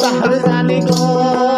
সাহবে জানি গো